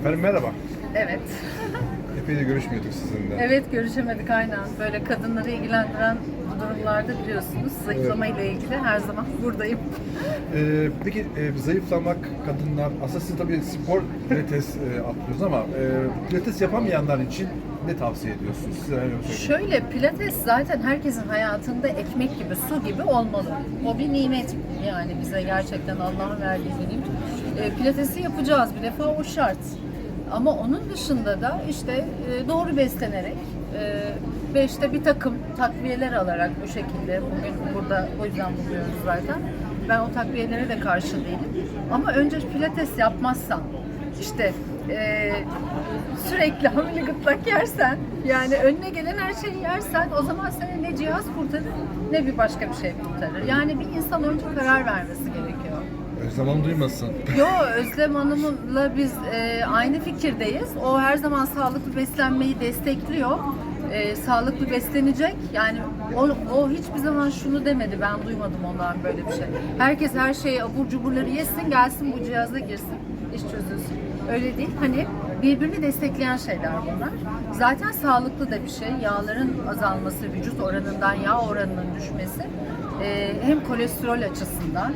Efendim merhaba. Evet. Epey de görüşmüyorduk sizinle. Evet görüşemedik aynen. Böyle kadınları ilgilendiren durumlarda biliyorsunuz. Zayıflama ile ilgili her zaman buradayım. Ee, peki e, zayıflamak, kadınlar, aslında siz tabii spor pilates e, atlıyorsunuz ama e, pilates yapamayanlar için ne tavsiye ediyorsunuz? Size öyle söyleyeyim. Şöyle pilates zaten herkesin hayatında ekmek gibi, su gibi olmalı. O bir nimet yani bize gerçekten Allah'ın verdiği bir nimet. E, pilatesi yapacağız bir defa o şart. Ama onun dışında da işte e, doğru beslenerek ve işte bir takım takviyeler alarak bu şekilde bugün burada o yüzden buluyoruz zaten. Ben o takviyelere de karşı değilim. Ama önce pilates yapmazsan işte e, sürekli hamile gırtlak yersen yani önüne gelen her şeyi yersen o zaman seni ne cihaz kurtarır ne bir başka bir şey kurtarır. Yani bir insan önce karar vermesi gerekiyor. Zaman duymasın. Yo Özlem Hanım'la biz e, aynı fikirdeyiz. O her zaman sağlıklı beslenmeyi destekliyor. E, sağlıklı beslenecek. Yani o, o hiçbir zaman şunu demedi. Ben duymadım ondan böyle bir şey. Herkes her şeyi abur cuburları yesin, gelsin bu cihaza girsin. iş çözülsün. Öyle değil. Hani birbirini destekleyen şeyler bunlar. Zaten sağlıklı da bir şey. Yağların azalması, vücut oranından yağ oranının düşmesi e, hem kolesterol açısından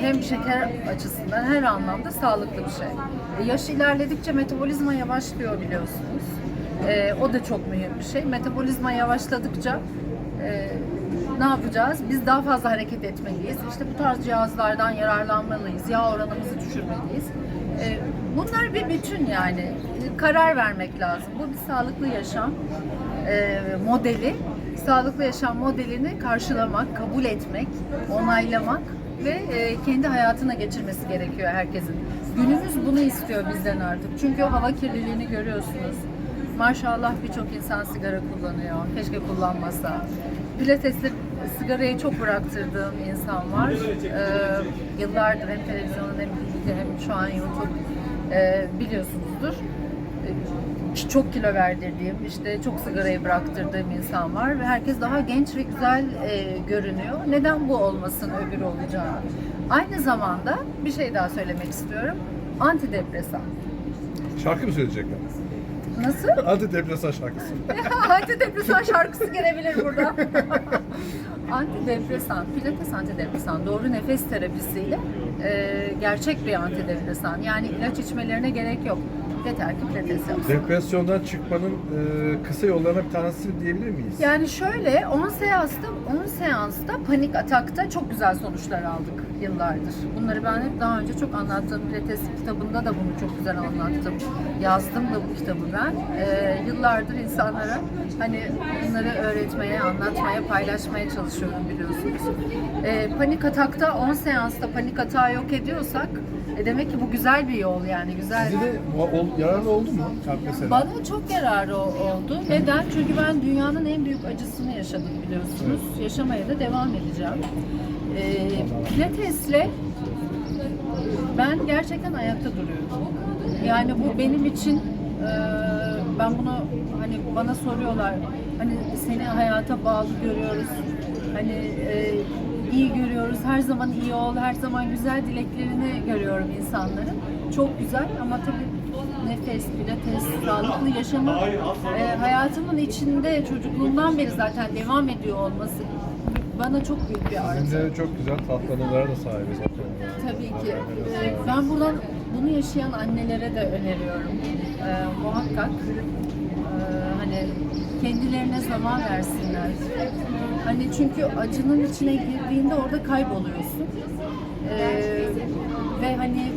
hem şeker açısından her anlamda sağlıklı bir şey. E, Yaş ilerledikçe metabolizma yavaşlıyor biliyorsunuz. Ee, o da çok mühim bir şey. Metabolizma yavaşladıkça e, ne yapacağız? Biz daha fazla hareket etmeliyiz. İşte bu tarz cihazlardan yararlanmalıyız. Yağ oranımızı düşürmeliyiz. Ee, bunlar bir bütün yani. E, Karar vermek lazım. Bu bir sağlıklı yaşam e, modeli. Sağlıklı yaşam modelini karşılamak, kabul etmek, onaylamak ve e, kendi hayatına geçirmesi gerekiyor herkesin. Günümüz bunu istiyor bizden artık. Çünkü hava kirliliğini görüyorsunuz. Maşallah birçok insan sigara kullanıyor. Keşke kullanmasa. Pilatesle sigarayı çok bıraktırdığım insan var. Ee, yıllardır hem televizyonda hem hem şu an YouTube e, biliyorsunuzdur. Çok kilo verdirdiğim, işte çok sigarayı bıraktırdığım insan var ve herkes daha genç ve güzel e, görünüyor. Neden bu olmasın öbürü olacağını? Aynı zamanda bir şey daha söylemek istiyorum. Antidepresan. Şarkı mı söyleyecekler? Nasıl? Antidepresan şarkısı. antidepresan şarkısı gelebilir burada. antidepresan, pilates antidepresan, doğru nefes terapisiyle e, gerçek bir antidepresan. Yani ilaç içmelerine gerek yok. Yeter ki pilates yapsın. Depresyondan çıkmanın e, kısa yollarına bir tanesi diyebilir miyiz? Yani şöyle 10 seansta 10 seansta panik atakta çok güzel sonuçlar aldık yıllardır. Bunları ben hep daha önce çok anlattım. Pilates kitabında da bunu çok güzel anlattım. Yazdım da bu kitabı ben. Ee, yıllardır insanlara hani bunları öğretmeye, anlatmaya, paylaşmaya çalışıyorum biliyorsunuz. Ee, panik atakta 10 seansta panik atağı yok ediyorsak e demek ki bu güzel bir yol yani güzel. Size de ol- yararlı oldu mu? Mesela. Bana çok yararı oldu. Neden? Çünkü ben dünyanın en büyük acısını yaşadım biliyorsunuz. Yaşamaya da devam edeceğim. Ee, pilatesle ben gerçekten ayakta duruyorum. Yani bu benim için e, ben bunu hani bana soruyorlar hani seni hayata bağlı görüyoruz. Hani e, iyi görüyoruz. Her zaman iyi ol, her zaman güzel dileklerini görüyorum insanların. Çok güzel ama tabii nefes, pilates, sağlıklı yaşamı e, hayatımın içinde çocukluğumdan beri zaten devam ediyor olması bana çok büyük bir artı. Sizin de çok güzel tatlanılara da sahibiz. Tabii ki. Ben buradan bunu yaşayan annelere de öneriyorum. Ee, muhakkak ee, hani kendilerine zaman versinler. Hani çünkü acının içine girdiğinde orada kayboluyorsun. Ee, ve hani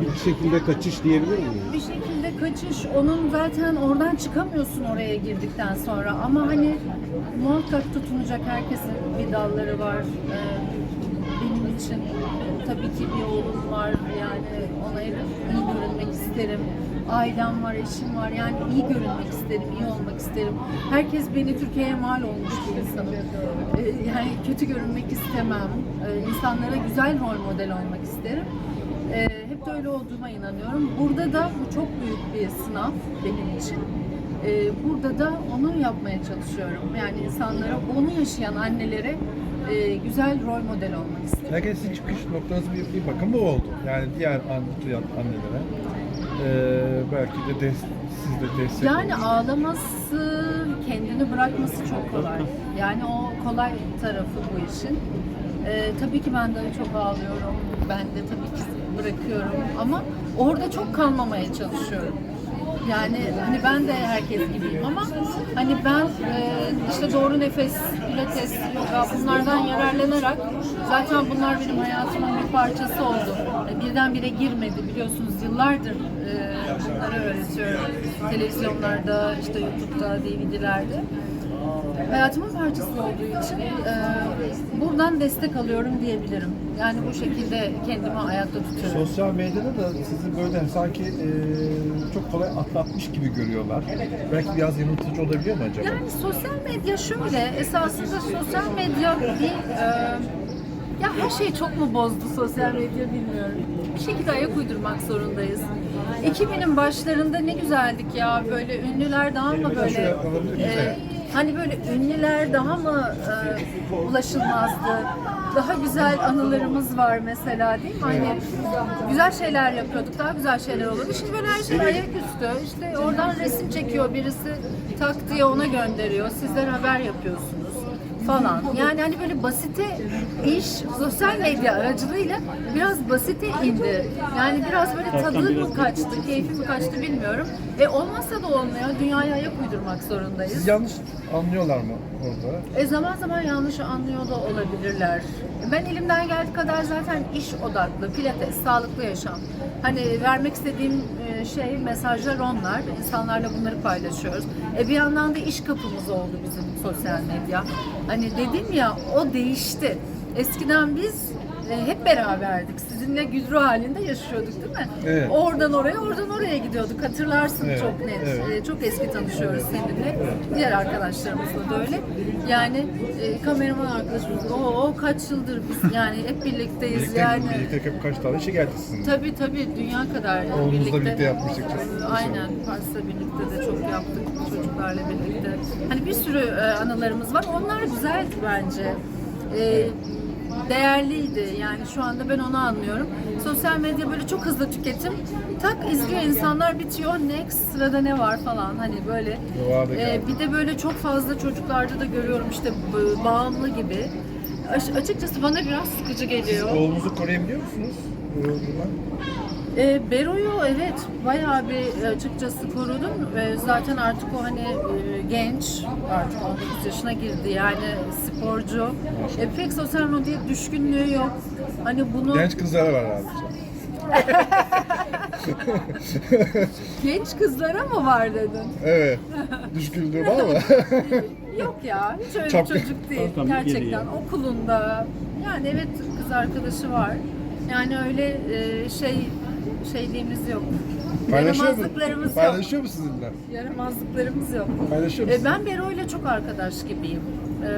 Bir şekilde kaçış diyebilir miyim? bir şekilde kaçış onun zaten oradan çıkamıyorsun oraya girdikten sonra ama hani muhakkak tutunacak herkesin bir dalları var Ee, benim için tabii ki bir oğlum var yani ona iyi görünmek isterim ailem var, eşim var yani iyi görünmek isterim, iyi olmak isterim. Herkes beni Türkiye'ye mal olmuş bir insanım. Ee, yani kötü görünmek istemem. Ee, insanlara güzel rol model olmak isterim. Ee, de öyle olduğuma inanıyorum. Burada da bu çok büyük bir sınav benim için. Ee, burada da onu yapmaya çalışıyorum. Yani insanlara onu yaşayan annelere e, güzel rol model olmak istedim. Belki sizin çıkış noktanız bir, bir bakım bu oldu. Yani diğer anlatıyan annelere eee belki de des, siz de destek Yani olun. ağlaması, kendini bırakması çok kolay. Yani o kolay tarafı bu işin. Ee, tabii ki ben de çok ağlıyorum. Ben de tabii ki bırakıyorum ama orada çok kalmamaya çalışıyorum. Yani hani ben de herkes gibiyim ama hani ben e, işte doğru nefes, pilates, yoga bunlardan yararlanarak zaten bunlar benim hayatımın bir parçası oldu. E, Birdenbire girmedi biliyorsunuz yıllardır e, bunları öğretiyorum. Televizyonlarda, işte YouTube'da, DVD'lerde. Hayatımın parçası olduğu için e, buradan destek alıyorum diyebilirim. Yani bu şekilde kendimi ayakta tutuyorum. Sosyal medyada da sizi böyle sanki eee, çok kolay atlatmış gibi görüyorlar. Belki biraz yanıltıcı olabiliyor mu acaba? Yani sosyal medya şöyle, esasında sosyal medya bir... e, ya her şey çok mu bozdu sosyal medya bilmiyorum. Bir şekilde ayak uydurmak zorundayız. 2000'in başlarında ne güzeldik ya böyle ünlüler daha mı böyle e, hani böyle ünlüler daha mı e, ulaşılmazdı? Daha güzel anılarımız var mesela değil mi? Hani güzel şeyler yapıyorduk, daha güzel şeyler olurdu. Şimdi böyle her şey ayaküstü. İşte oradan resim çekiyor birisi tak diye ona gönderiyor. Sizler haber yapıyorsunuz falan. Yani hani böyle basite iş sosyal medya aracılığıyla biraz basite indi. Yani biraz böyle tadı mı kaçtı, keyfi mi kaçtı bilmiyorum. E olmazsa da olmuyor. Dünyaya ayak uydurmak zorundayız. Siz yanlış anlıyorlar mı orada? E zaman zaman yanlış anlıyor da olabilirler. Ben elimden geldiği kadar zaten iş odaklı, pilates, sağlıklı yaşam. Hani vermek istediğim şey, mesajlar onlar. İnsanlarla bunları paylaşıyoruz. E bir yandan da iş kapımız oldu bizim sosyal medya. Hani dedim ya o değişti. Eskiden biz hep beraberdik. Sizinle güdrü halinde yaşıyorduk değil mi? Evet. Oradan oraya, oradan oraya gidiyorduk. Hatırlarsın Evet, çok net. evet. E, çok eski tanışıyoruz seninle. Diğer arkadaşlarımızla da öyle. Yani e, kameraman arkadaşımız, o, o kaç yıldır biz yani hep birlikteyiz Birlikte, yani. birlikte kaç tane işe geldi sizin? Tabii tabii dünya kadar yani Oğlunuzla birlikte yapmıştık çok. Aynen Paris'le birlikte de çok yaptık çocuklarla birlikte. Hani bir sürü e, anılarımız var. Onlar güzeldi bence. E, değerliydi. Yani şu anda ben onu anlıyorum. Sosyal medya böyle çok hızlı tüketim. Tak izliyor insanlar bitiyor. Next sırada ne var falan hani böyle. E, bir de böyle çok fazla çocuklarda da görüyorum işte bağımlı gibi. Açıkçası bana biraz sıkıcı geliyor. Oğlunuzu koruyabiliyor musunuz? Bu durumdan? E, Bero'yu evet bayağı bir açıkçası korudum. E, zaten artık o hani e, genç artık 19 yaşına girdi yani sporcu. E, pek sosyal medyaya düşkünlüğü yok. Hani bunu genç, Genç kızlara var abi. kızlara mı var dedin? Evet. Düşkünlüğü var mı? Yok ya hiç öyle bir çocuk değil Tam bir gerçekten. geliyor. Okulunda yani evet kız arkadaşı var. Yani öyle e, şey şeyliğimiz yok. Paylaşıyor mu? Yaramazlıklarımız yok. Paylaşıyor mu sizinle? Yaramazlıklarımız yok. Paylaşıyor E, musunuz? ben Bero'yla çok arkadaş gibiyim. E,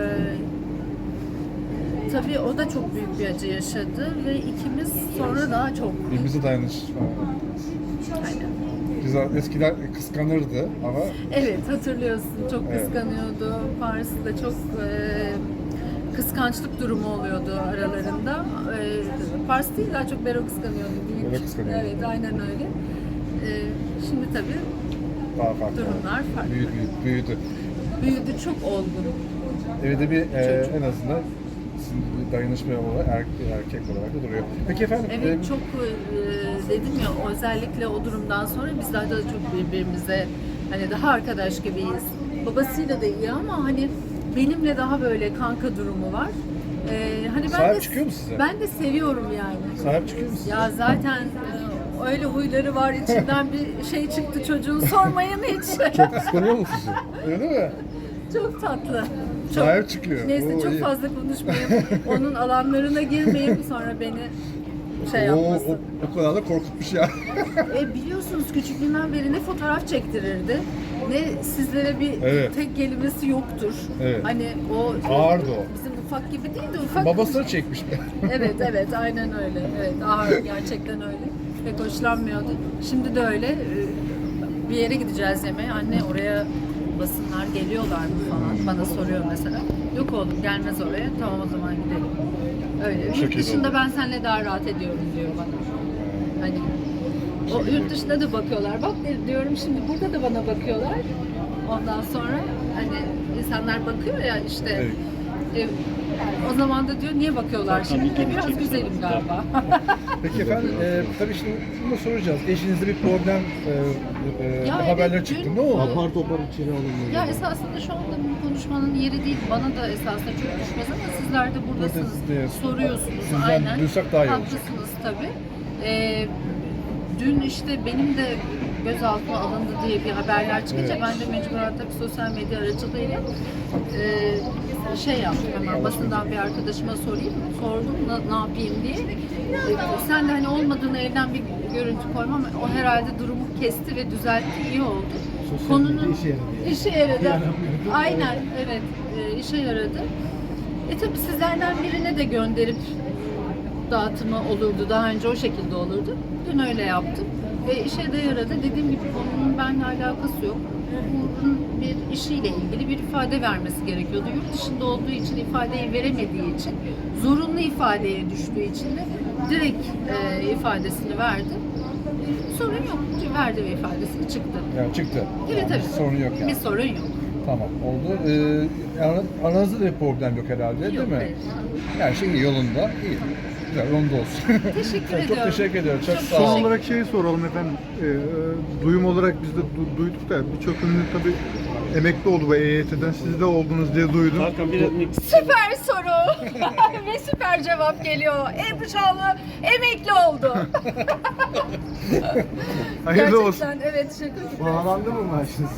tabii o da çok büyük bir acı yaşadı ve ikimiz sonra daha çok. Birbirimize dayanış. Aynen. Biz eskiden kıskanırdı ama Evet hatırlıyorsun çok Evet. kıskanıyordu. Paris'te çok e, kıskançlık durumu oluyordu aralarında. E, Paris değil daha çok Bero kıskanıyordu. Büyük. Bero kıskanıyordu. Evet aynen öyle. E, şimdi tabii daha farklı. Durumlar farklı. Büyüdü, büyüdü. büyüdü çok olgun. Evde bir e, en azından sizin bir dayanışma olarak er, erkek olarak da duruyor. Peki efendim. Evet e, çok e, dedim ya özellikle o durumdan sonra biz daha da çok birbirimize hani daha arkadaş gibiyiz. Babasıyla da iyi ama hani benimle daha böyle kanka durumu var. E, hani ben Sahip de çıkıyor mu size? Ben de seviyorum yani. Sahip çıkıyor musun? Ya zaten e, öyle huyları var içinden bir şey çıktı çocuğun sormayın hiç. Çok kıskanıyor mu sizi? Öyle mi? Çok tatlı. Çok. Sahip çıkıyor. Neyse Oo, çok iyi. fazla konuşmayayım. Onun alanlarına girmeyeyim sonra beni şey Oo, yapmasın. o, o kadar da korkutmuş ya. E, biliyorsunuz küçüklüğünden beri ne fotoğraf çektirirdi ne sizlere bir Evet. tek kelimesi yoktur. Evet. Hani o Ağırdı o. Bizim ufak gibi değil de ufak. Babasını çekmiş. Evet evet aynen öyle. Evet ağır gerçekten öyle. Pek hoşlanmıyordu. Şimdi de öyle. Ee, Bir yere gideceğiz yemeğe. Anne oraya basınlar geliyorlar mı falan. Bana soruyor mesela. Yok oğlum gelmez oraya. Tamam o zaman gidelim. Öyle. Yurt Çok iyi dışında oldu. ben seninle daha rahat ediyorum diyor bana. Hani o yurt dışında da bakıyorlar. Bak diyorum şimdi burada da bana bakıyorlar. Ondan sonra hani insanlar bakıyor ya işte. Evet. e, o zaman da diyor niye bakıyorlar şimdi? Biraz güzelim galiba. Peki efendim, e, tabii şimdi bunu soracağız. Eşinizde bir problem e, e, Ya haberler evet, çıktı. dün- Ne oldu? Apar topar içeri alınmalı. Ya esasında şu anda bu konuşmanın yeri değil. Bana da esasında çok düşmez ama sizler de buradasınız. Evet. Soruyorsunuz. Sizden Aynen. duysak daha iyi olacak. Haklısınız tabii. Ee, dün işte benim de gözaltına alındı diye bir haberler çıkınca Evet. ben de mecburen tabii sosyal medya aracılığıyla e, şey yaptım hemen basından bir arkadaşıma sorayım. Sordum na- ne yapayım diye. E, sen de hani olmadığını evden bir görüntü koymam. O herhalde durumu kesti ve düzeltti. iyi oldu. Sosyal Konunun işe yaradı yani. işe yaradı. Aynen evet e, işe yaradı. E tabi sizlerden birine de gönderip dağıtımı olurdu. Daha önce o şekilde olurdu. Dün öyle yaptım. Ve işe de yaradı. Dediğim gibi konunun benimle alakası yok. Bunun bir işiyle ilgili bir ifade vermesi gerekiyordu. Yurt dışında olduğu için ifadeyi veremediği için, zorunlu ifadeye düştüğü için de direkt e, ifadesini verdi. E, sorun yok. Verdi ve ifadesini çıktı. Yani çıktı. Evet bir sorun yok yani. Bir sorun yok. Tamam oldu. Ee, ara- aranızda da bir problem yok herhalde değil Yok, mi? hayır. Her şey yolunda. İyi. Güzel yolunda olsun. Teşekkür ediyorum. Çok teşekkür ediyorum. Çok Çok sağ Son olun. teşekkür- olarak şeyi soralım efendim. Ee, e, duyum olarak biz de du- duyduk da birçok ünlü tabii emekli oldu bu EYT'den. Siz de oldunuz diye duydum. Hakan bir Süper soru ve süper cevap geliyor. Ebru Şallı emekli oldu. Hayırlı olsun. Gerçekten evet şaka gibi. Bağlandı mı maaşınız?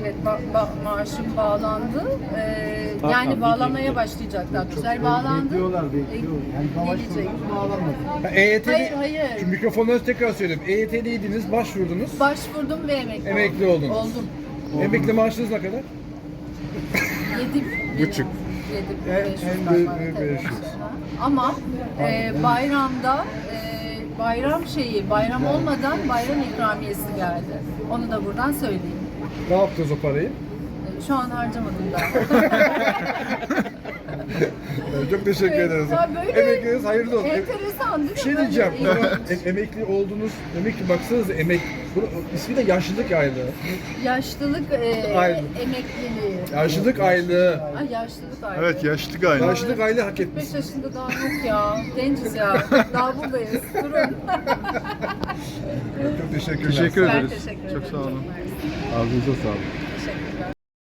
Evet ba- ba- maaşım bağlandı. Ee, Hakan, yani bir bağlanmaya bekle. başlayacaklar. Güzel bağlandı. Bekliyorlar, bekliyor. Yani maaş Gelecek. bağlandı, bağlanmadı. EYT'li, Hayır, hayır. Şimdi mikrofonları tekrar söyleyeyim. EYT'liydiniz, başvurdunuz. Başvurdum ve emekli, Emekli oldum. oldunuz. Oldum. Emekli maaşınız ne kadar? Yedi. Buçuk. Yedi. En- beş yüz en var, büyük- tabii. beş yüz. Ama e, bayramda e, bayram şeyi, bayram olmadan bayram ikramiyesi geldi. Onu da buradan söyleyeyim. Ne yaptınız o parayı? E, Şu an harcamadım daha. Çok teşekkür Evet, ederiz. ya böyle Emekliniz hayırlı olsun. Enteresan değil mi? Bir şey diyeceğim. Bunu em- emekli oldunuz. Demek ki baksanıza emek. Bu, ismi de yaşlılık aylığı. Yaşlılık e, Aynen. emekliliği. Yaşlılık aylığı. Ay yaşlılık ayrı. Evet yaşlı galiba. Yaşlılık aylığı hak 45 etmişsiniz. yaşında daha yok ya. Genciz ya. Daha buradayız. Durun. Çok teşekkürler. Teşekkür Ben ederiz. teşekkür Çok ederim. sağ olun. Ağzınıza sağlık.